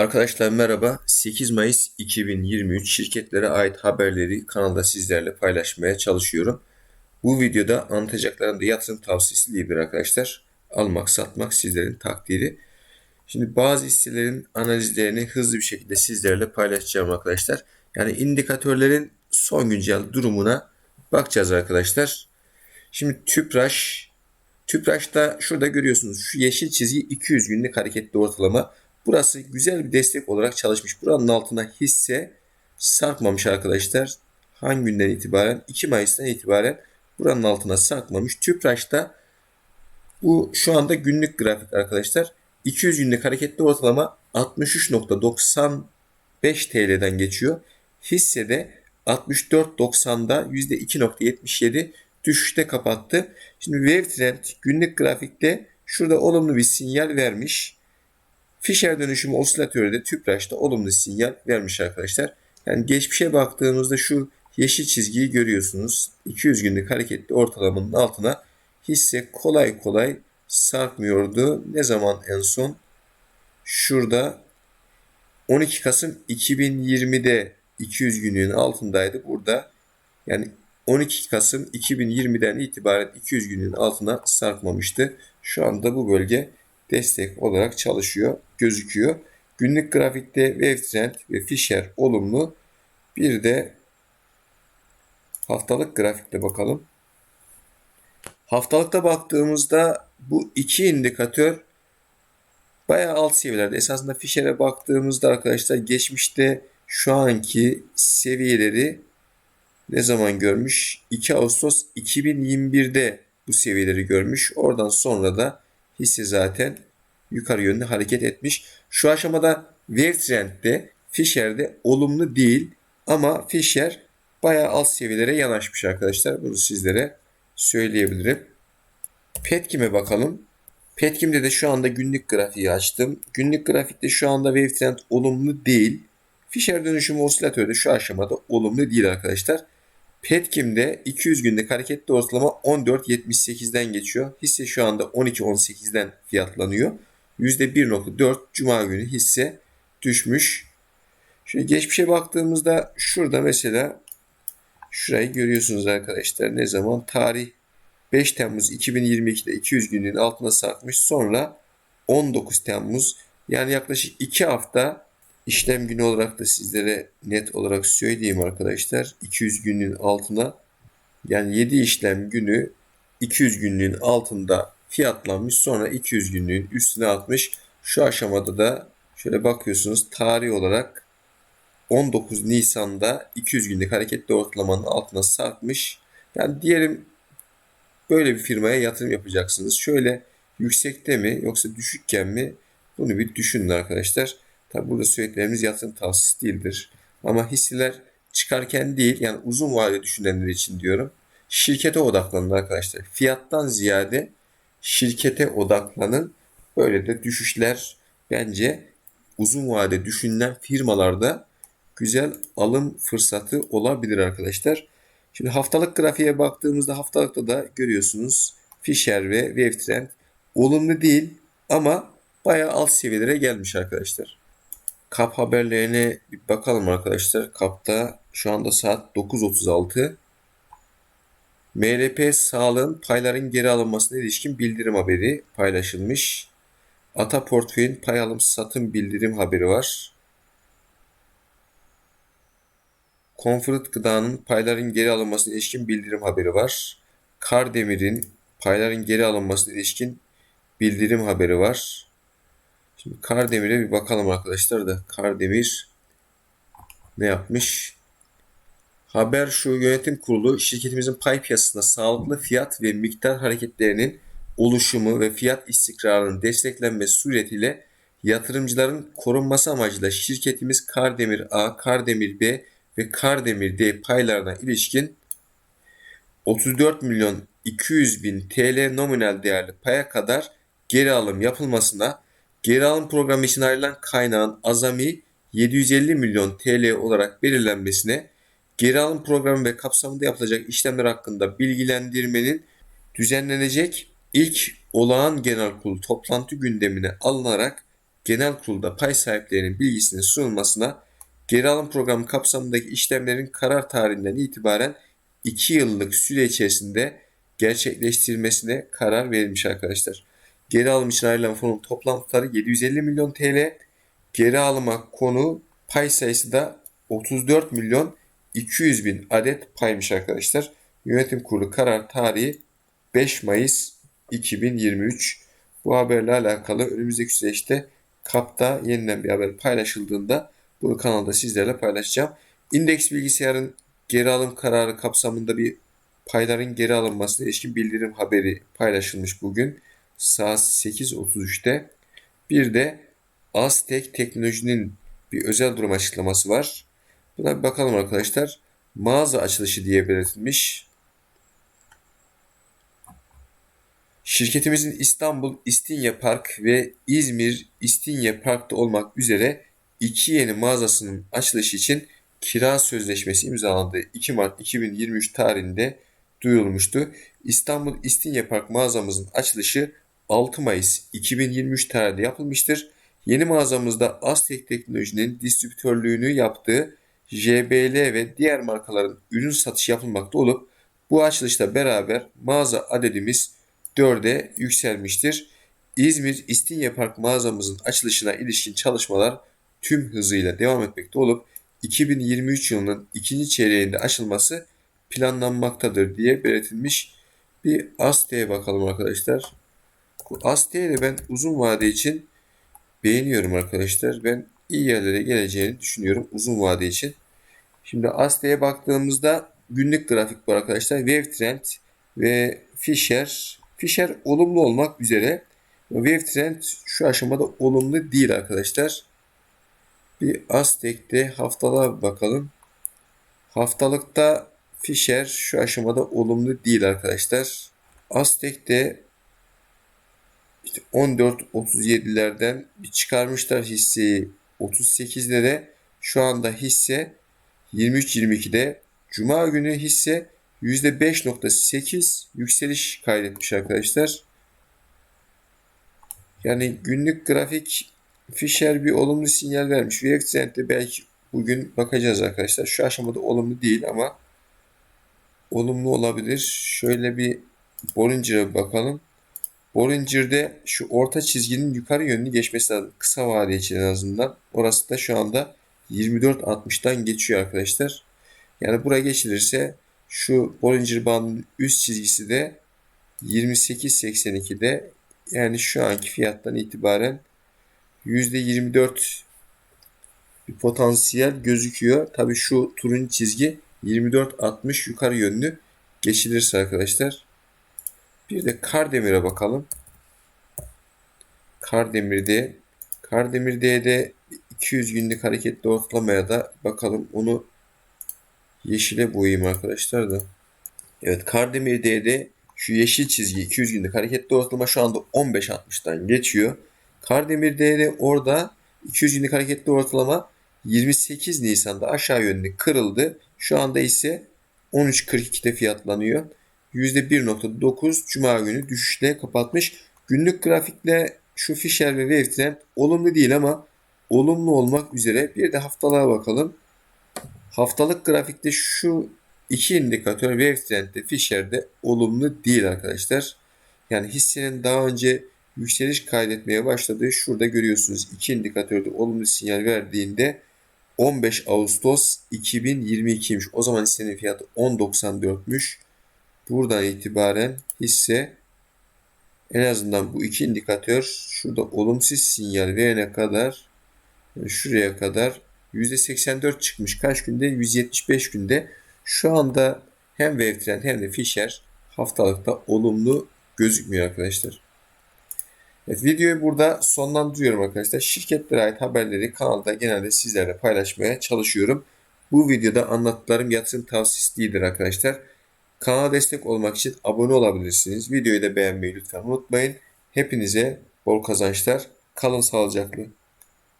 Arkadaşlar merhaba. 8 Mayıs 2023 şirketlere ait haberleri kanalda sizlerle paylaşmaya çalışıyorum. Bu videoda anlatacaklarım da yatırım tavsiyesi değildir arkadaşlar. Almak satmak sizlerin takdiri. Şimdi bazı hisselerin analizlerini hızlı bir şekilde sizlerle paylaşacağım arkadaşlar. Yani indikatörlerin son güncel durumuna bakacağız arkadaşlar. Şimdi Tüpraş Tüpraş'ta şurada görüyorsunuz şu yeşil çizgi 200 günlük hareketli ortalama. Burası güzel bir destek olarak çalışmış. Buranın altına hisse sarkmamış arkadaşlar. Hangi günden itibaren? 2 Mayıs'tan itibaren buranın altına sarkmamış. Tüpraş'ta bu şu anda günlük grafik arkadaşlar. 200 günlük hareketli ortalama 63.95 TL'den geçiyor. Hissede 64.90'da %2.77 düşüşte kapattı. Şimdi Wave Trend günlük grafikte şurada olumlu bir sinyal vermiş. Fisher dönüşümü osilatörü de Tüpraş'ta olumlu sinyal vermiş arkadaşlar. Yani geçmişe baktığımızda şu yeşil çizgiyi görüyorsunuz. 200 günlük hareketli ortalamanın altına hisse kolay kolay sarkmıyordu. Ne zaman en son? Şurada 12 Kasım 2020'de 200 günlüğün altındaydı. Burada yani 12 Kasım 2020'den itibaren 200 günlüğün altına sarkmamıştı. Şu anda bu bölge destek olarak çalışıyor, gözüküyor. Günlük grafikte Wave Trend ve Fisher olumlu. Bir de haftalık grafikte bakalım. Haftalıkta baktığımızda bu iki indikatör bayağı alt seviyelerde. Esasında Fisher'e baktığımızda arkadaşlar geçmişte şu anki seviyeleri ne zaman görmüş? 2 Ağustos 2021'de bu seviyeleri görmüş. Oradan sonra da hisse zaten yukarı yönde hareket etmiş. Şu aşamada Wave Trend'de Fisher'de olumlu değil ama Fisher bayağı alt seviyelere yanaşmış arkadaşlar. Bunu sizlere söyleyebilirim. Petkim'e bakalım. Petkim'de de şu anda günlük grafiği açtım. Günlük grafikte şu anda Wave Trend olumlu değil. Fisher dönüşümü osilatörde şu aşamada olumlu değil arkadaşlar. Petkim'de 200 günlük hareketli ortalama 14.78'den geçiyor. Hisse şu anda 12.18'den fiyatlanıyor. %1.4 Cuma günü hisse düşmüş. Şöyle geçmişe baktığımızda şurada mesela şurayı görüyorsunuz arkadaşlar. Ne zaman? Tarih 5 Temmuz 2022'de 200 günlüğün altına sarkmış. Sonra 19 Temmuz yani yaklaşık 2 hafta işlem günü olarak da sizlere net olarak söyleyeyim arkadaşlar. 200 günlüğün altına yani 7 işlem günü 200 günlüğün altında fiyatlanmış. Sonra 200 günlüğün üstüne atmış. Şu aşamada da şöyle bakıyorsunuz tarih olarak 19 Nisan'da 200 günlük hareketli ortalamanın altına sarkmış. Yani diyelim böyle bir firmaya yatırım yapacaksınız. Şöyle yüksekte mi yoksa düşükken mi bunu bir düşünün arkadaşlar. Tabi burada söylediklerimiz yatırım tavsiyesi değildir. Ama hisseler çıkarken değil yani uzun vade düşünenler için diyorum. Şirkete odaklanın arkadaşlar. Fiyattan ziyade şirkete odaklanın. Böyle de düşüşler bence uzun vade düşünülen firmalarda güzel alım fırsatı olabilir arkadaşlar. Şimdi haftalık grafiğe baktığımızda haftalıkta da görüyorsunuz Fisher ve Wave Trend olumlu değil ama bayağı alt seviyelere gelmiş arkadaşlar. Kap haberlerine bir bakalım arkadaşlar. Kapta şu anda saat 9.36. MLP Sağlığın payların geri alınmasına ilişkin bildirim haberi paylaşılmış. Ata Portföy'ün pay alım satım bildirim haberi var. Comfort Gıda'nın payların geri alınmasına ilişkin bildirim haberi var. Kardemir'in payların geri alınmasına ilişkin bildirim haberi var. Şimdi Kardemir'e bir bakalım arkadaşlar da Kardemir ne yapmış? Haber şu yönetim kurulu şirketimizin pay piyasasında sağlıklı fiyat ve miktar hareketlerinin oluşumu ve fiyat istikrarının desteklenmesi suretiyle yatırımcıların korunması amacıyla şirketimiz Kardemir A, Kardemir B ve Kardemir D paylarına ilişkin 34 milyon 200 bin TL nominal değerli paya kadar geri alım yapılmasına Geri alım programı için ayrılan kaynağın azami 750 milyon TL olarak belirlenmesine, geri alım programı ve kapsamında yapılacak işlemler hakkında bilgilendirmenin düzenlenecek ilk olağan genel kurulu toplantı gündemine alınarak genel kurulda pay sahiplerinin bilgisinin sunulmasına geri alım programı kapsamındaki işlemlerin karar tarihinden itibaren 2 yıllık süre içerisinde gerçekleştirilmesine karar verilmiş arkadaşlar. Geri alım için ayrılan fonun toplam tutarı 750 milyon TL. Geri alıma konu pay sayısı da 34 milyon 200 bin adet paymış arkadaşlar. Yönetim kurulu karar tarihi 5 Mayıs 2023. Bu haberle alakalı önümüzdeki süreçte KAP'ta yeniden bir haber paylaşıldığında bunu kanalda sizlerle paylaşacağım. İndeks bilgisayarın geri alım kararı kapsamında bir payların geri alınmasına ilişkin bildirim haberi paylaşılmış bugün saat 8.33'te. Bir de Aztek Teknoloji'nin bir özel durum açıklaması var. Buna bir bakalım arkadaşlar. Mağaza açılışı diye belirtilmiş. Şirketimizin İstanbul İstinye Park ve İzmir İstinye Park'ta olmak üzere iki yeni mağazasının açılışı için kira sözleşmesi imzalandığı 2 Mart 2023 tarihinde duyurulmuştu. İstanbul İstinye Park mağazamızın açılışı 6 Mayıs 2023 tarihinde yapılmıştır. Yeni mağazamızda Aztek Teknoloji'nin distribütörlüğünü yaptığı JBL ve diğer markaların ürün satışı yapılmakta olup bu açılışla beraber mağaza adedimiz 4'e yükselmiştir. İzmir İstinye Park mağazamızın açılışına ilişkin çalışmalar tüm hızıyla devam etmekte olup 2023 yılının ikinci çeyreğinde açılması planlanmaktadır diye belirtilmiş. Bir AST'ye bakalım arkadaşlar. Bu de ben uzun vade için beğeniyorum arkadaşlar. Ben iyi yerlere geleceğini düşünüyorum uzun vade için. Şimdi AST'ye baktığımızda günlük grafik var arkadaşlar. Wave Trend ve Fisher. Fisher olumlu olmak üzere. Wave Trend şu aşamada olumlu değil arkadaşlar. Bir Aztek'te haftalığa bakalım. Haftalıkta Fisher şu aşamada olumlu değil arkadaşlar. Aztek'te işte 14.37'lerden bir çıkarmışlar hisseyi 38'lere. Şu anda hisse 23.22'de. Cuma günü hisse %5.8 yükseliş kaydetmiş arkadaşlar. Yani günlük grafik Fisher bir olumlu sinyal vermiş. Trend'de belki bugün bakacağız arkadaşlar. Şu aşamada olumlu değil ama olumlu olabilir. Şöyle bir Bollinger'a bakalım. Bollinger'de şu orta çizginin yukarı yönünü geçmesi lazım. Kısa vade için en azından. Orası da şu anda 24.60'dan geçiyor arkadaşlar. Yani buraya geçilirse şu Bollinger bandının üst çizgisi de 28.82'de yani şu anki fiyattan itibaren %24 bir potansiyel gözüküyor. Tabi şu turun çizgi 24.60 yukarı yönlü geçilirse arkadaşlar. Bir de Kardemir'e bakalım. Kardemir'de Kardemir'de de 200 günlük hareketli ortalamaya da bakalım. Onu yeşile boyayayım arkadaşlar da. Evet Kardemir D'de şu yeşil çizgi 200 günlük hareketli ortalama şu anda 15.60'dan geçiyor. Kardemir D'de orada 200 günlük hareketli ortalama 28 Nisan'da aşağı yönlü kırıldı. Şu anda ise 13.42'de fiyatlanıyor. %1.9 Cuma günü düşüşle kapatmış. Günlük grafikle şu Fisher ve Wave Trend olumlu değil ama olumlu olmak üzere bir de haftalığa bakalım. Haftalık grafikte şu iki indikatör Wave Trend'de Fisher'de olumlu değil arkadaşlar. Yani hissenin daha önce yükseliş kaydetmeye başladığı şurada görüyorsunuz. iki indikatörde olumlu sinyal verdiğinde 15 Ağustos 2022'ymiş. O zaman hissenin fiyatı 10.94'müş. Buradan itibaren hisse en azından bu iki indikatör şurada olumsuz sinyal verene kadar şuraya kadar %84 çıkmış. Kaç günde? 175 günde. Şu anda hem Wave Trend hem de Fisher haftalıkta olumlu gözükmüyor arkadaşlar. Evet, videoyu burada sonlandırıyorum arkadaşlar. Şirketlere ait haberleri kanalda genelde sizlerle paylaşmaya çalışıyorum. Bu videoda anlattıklarım yatırım tavsiyesi değildir arkadaşlar. Kanala destek olmak için abone olabilirsiniz. Videoyu da beğenmeyi lütfen unutmayın. Hepinize bol kazançlar. Kalın sağlıcakla.